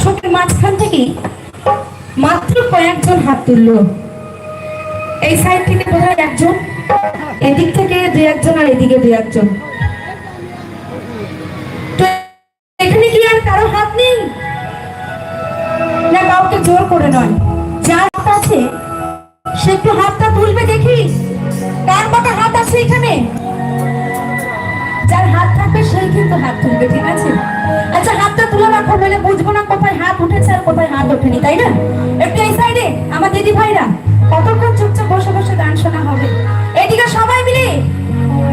দর্শকের মাঝখান থেকেই মাত্র কয়েকজন হাত তুললো। এই সাইড থেকে বোধহয় একজন, এদিক থেকে দুই একজন আর এদিকে দুই একজন। এখানে কি আর কারও হাত নেই? না, কাউকে জোর করে নয়। যার হাত আছে, সে একটু হাতটা তুলবে দেখি। কার কটা হাত আছে এখানে? যার হাত থাকবে সেই কিন্তু হাত তুলবে, ঠিক আছে? আচ্ছা হাতটা তুলে রাখো, বলে বুঝব না কোথায় হাত উঠেছে আর কোথায় হাত ওঠেনি, তাই না? একটু এই সাইডে আমার দিদি ভাইরা, কতক্ষণ চুপচাপ বসে বসে গান শোনা হবে? এদিকে সবাই মিলে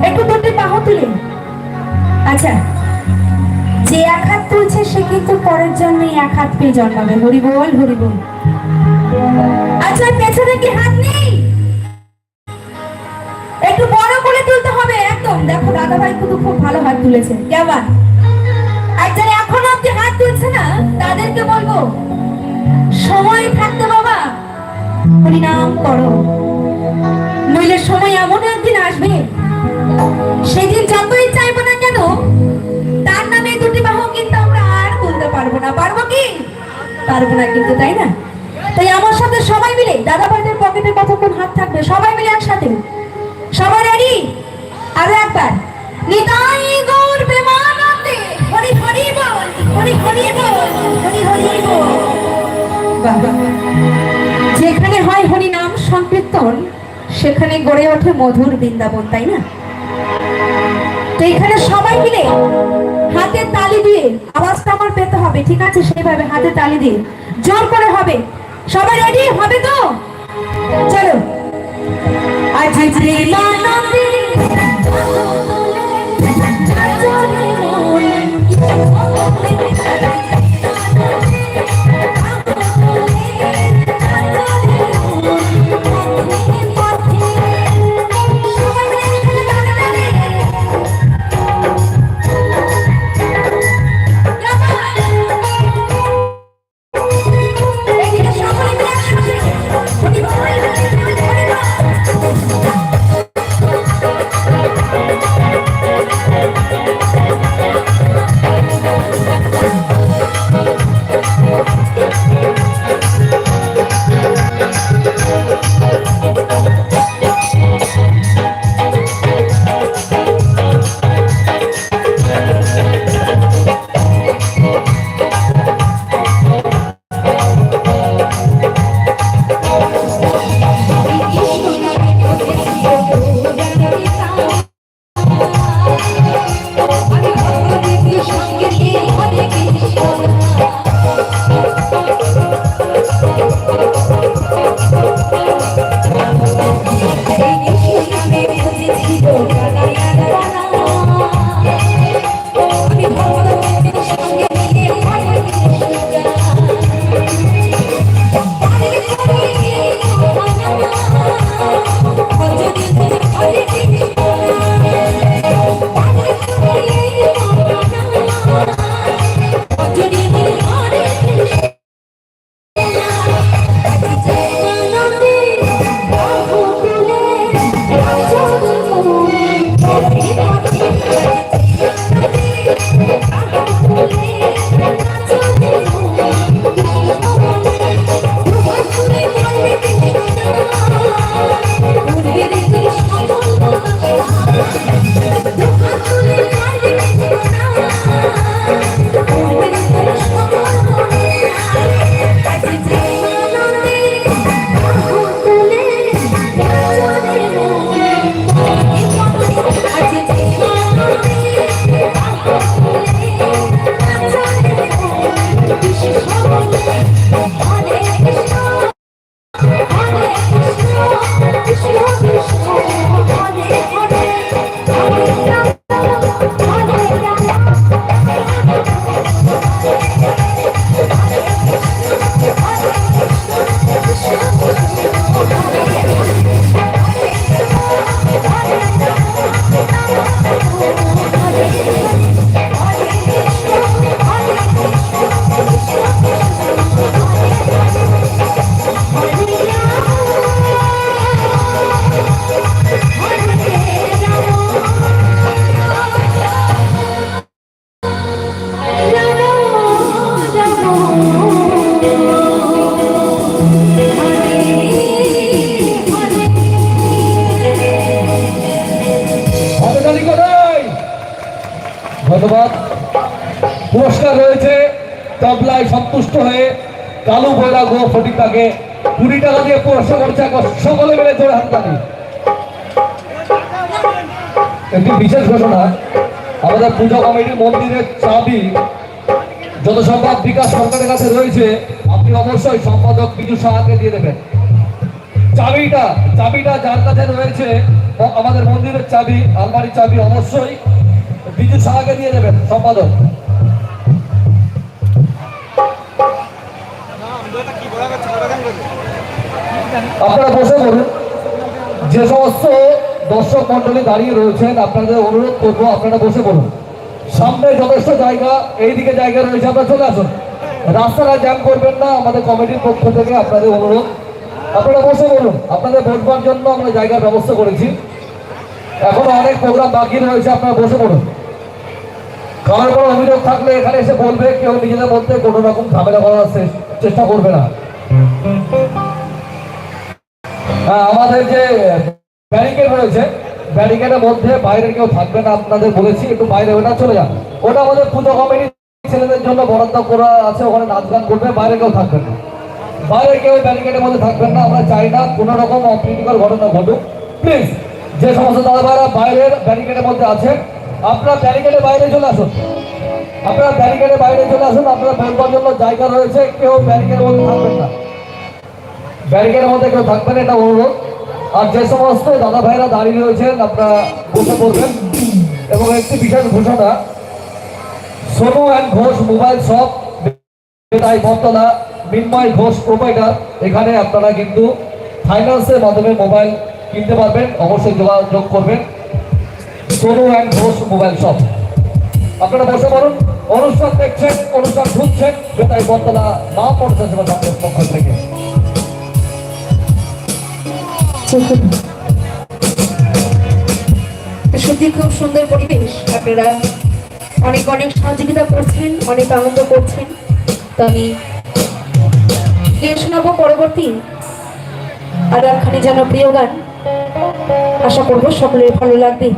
একটু দুটি বাহু তুলে। আচ্ছা যে এক হাত তুলছে, সে কিন্তু পরের জন্যই এক হাত পেয়ে জন্মাবে। হরি বল হরি বল। আচ্ছা পেছনে কি হাত নেই? একটু বড় করে তুলতে একদম দেখো দাদা ভাই কিন্তু খুব ভালো হাত তুলেছে। কেমন আর যারা এখনও অব্দি হাত তুলছে না, তাদেরকে বলব, সময় থাকতে বাবা হরিনাম করো। নইলে সময় এমন একদিন আসবে, সেদিন যতই চাইব না কেন, তার নামে দুটি বাহু কিন্তু আমরা আর তুলতে পারব না। পারব কি? পারব না কিন্তু, তাই না? তাই আমার সাথে সবাই মিলে দাদা ভাইদের পকেটে কতক্ষণ হাত থাকবে? সবাই মিলে একসাথে। সবাই রেডি আরও একবার। নিতাই গৌর প্রেমানন্দে হরি হরি বল হরি হরি বল হরি হরি বল। যেখানে হয় হরি নাম সংকীর্তন সেখানে গড়ে ওঠে মধুর বৃন্দাবন তাই না? তো এখানে সবাই মিলে হাতে তালি দিয়ে আওয়াজটা আমার পেতে হবে ঠিক আছে? সেইভাবে হাতে তালি দিয়ে। জোর করে হবে। সবাই রেডি হবে তো? চলো। আজ প্রেমানন্দে কৃষ্ণ কৃষ্ণ ধন্যবাদ। পুরস্কার রয়েছে। তবলায় সন্তুষ্ট হয়ে কালু বৈরাগ ও ফটিকাকে কুড়ি টাকা দিয়ে পুরস্কার করছে সকলে মিলে জোরে হাত তালি একটি বিশেষ ঘোষণা, আমাদের পূজা কমিটির মন্দিরের চাবি যত বিকাশ সরকারের কাছে রয়েছে। আপনি অবশ্যই সম্পাদক বিজু সাহাকে দিয়ে দেবেন। চাবিটা চাবিটা যার কাছে রয়েছে আমাদের মন্দিরের চাবি, আলমারির চাবি অবশ্যই। বিজু সাহাকে দিয়ে দেবেন, সম্পাদক। আপনারা বসে বলুন যে সমস্ত দর্শক মন্ডলী দাঁড়িয়ে রয়েছেন, আপনাদের অনুরোধ করব, আপনারা বসে বলুন সামনে যথেষ্ট জায়গা, এইদিকে জায়গা রয়েছে, আপনারা চলে আসুন। রাস্তাটা জ্যাম করবেন না, আমাদের কমিটির পক্ষ থেকে আপনাদের অনুরোধ। আপনারা বসে বলুন আপনাদের বসবার জন্য আমরা জায়গার ব্যবস্থা করেছি। এখনও অনেক প্রোগ্রাম বাকি রয়েছে, আপনারা বসে পড়ুন। কারোর কোনো অভিযোগ থাকলে এখানে এসে বলবে, কেউ নিজেদের মধ্যে কোনো রকম ঝামেলা করার চেষ্টা করবে না। হ্যাঁ আমাদের যে ব্যারিকেড রয়েছে, ব্যারিকেডের মধ্যে বাইরে কেউ থাকবে না, আপনাদের বলেছি, একটু বাইরে ওটা চলে যান। ওটা আমাদের পুজো কমিটি ছেলেদের জন্য বরাদ্দ করা আছে, ওখানে নাচ গান করবে, বাইরে কেউ থাকবেন না। বাইরে কেউ ব্যারিকেডের মধ্যে থাকবেন না, আমরা চাই না কোনো রকম অপ্রীতিকর ঘটনা ঘটুক। প্লিজ যে সমস্ত দাদাভাইরা বাইরের ব্যারিকেডের মধ্যে আছে আপনারা ব্যারিকেডের বাইরে চলে আসুন। আপনারা ব্যারিকেডের বাইরে চলে আসুন, আপনারা বলবার জন্য জায়গা রয়েছে, কেউ ব্যারিকেডের মধ্যে থাকবেন না। ব্যারিকেডের মধ্যে কেউ থাকবেন এটা অনুরোধ। আর যে সমস্ত দাদা ভাইরা দাঁড়িয়ে রয়েছেন, আপনারা বসে পড়বেন। এবং একটি বিশেষ ঘোষণা, Sonu and Ghosh mobile shop তাই বর্তলা মিনময় ঘোষ প্রোভাইডার, এখানে আপনারা কিন্তু ফাইন্যান্সের মাধ্যমে মোবাইল কিনতে পারবেন, অবশ্যই যোগাযোগ করবেন। Sonu and Ghosh mobile shop আপনারা বসে পড়ুন অনুষ্ঠান দেখছেন, অনুষ্ঠান শুনছেন বর্তলা মা পঞ্চাশ সেবা সংঘের পক্ষ থেকে। সত্যি খুব সুন্দর পরিবেশ আপনারা। অনেক অনেক সহযোগিতা করছেন, অনেক আনন্দ করছেন। তো আমি শোনাবো পরবর্তী আর একখানি যেন প্রিয় গান। আশা করব সকলের ভালো লাগবে।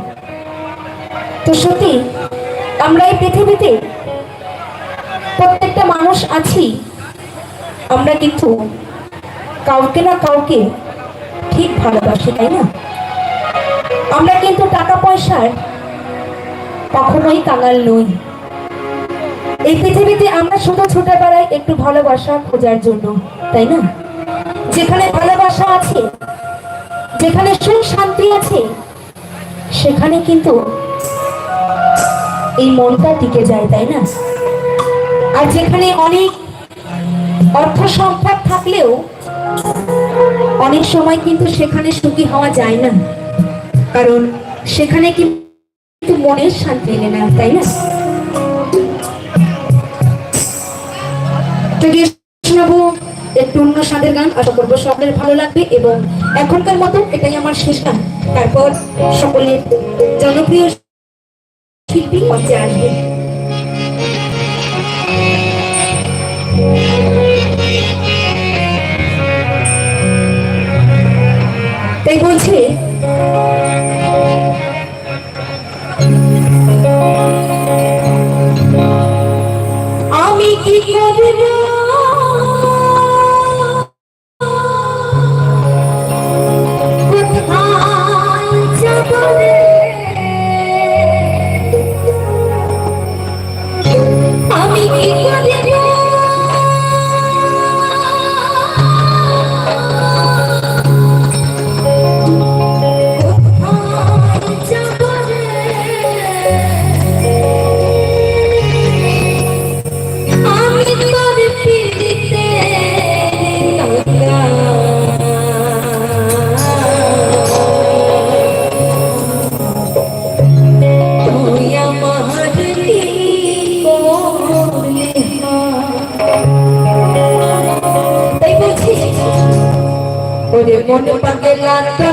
তো সত্যি, আমরা এই পৃথিবীতে প্রত্যেকটা মানুষ আছি। আমরা কিন্তু কাউকে না কাউকে ঠিক ভালোবাসি, তাই না? আমরা কিন্তু টাকা পয়সার কখনোই কাঙাল নই। এই পৃথিবীতে আমরা শুধু ছুটে বেড়াই একটু ভালোবাসা খোঁজার জন্য, তাই না? যেখানে ভালোবাসা আছে, যেখানে সুখ শান্তি আছে, সেখানে কিন্তু এই মনটা টিকে যায়, তাই না? আর যেখানে অনেক অর্থ সম্পদ থাকলেও অনেক সময় কিন্তু সেখানে সুখী হওয়া যায় না। কারণ সেখানে কিন্তু মনের শান্তি এলে না, তাই না? একটু অন্য স্বাদের গান, আশা করব সকলের ভালো লাগবে এবং এখনকার মতো এটাই আমার শেষ গান। তারপর সকলের জনপ্রিয় তাই বলছে আমি কি করব? তাই বলছি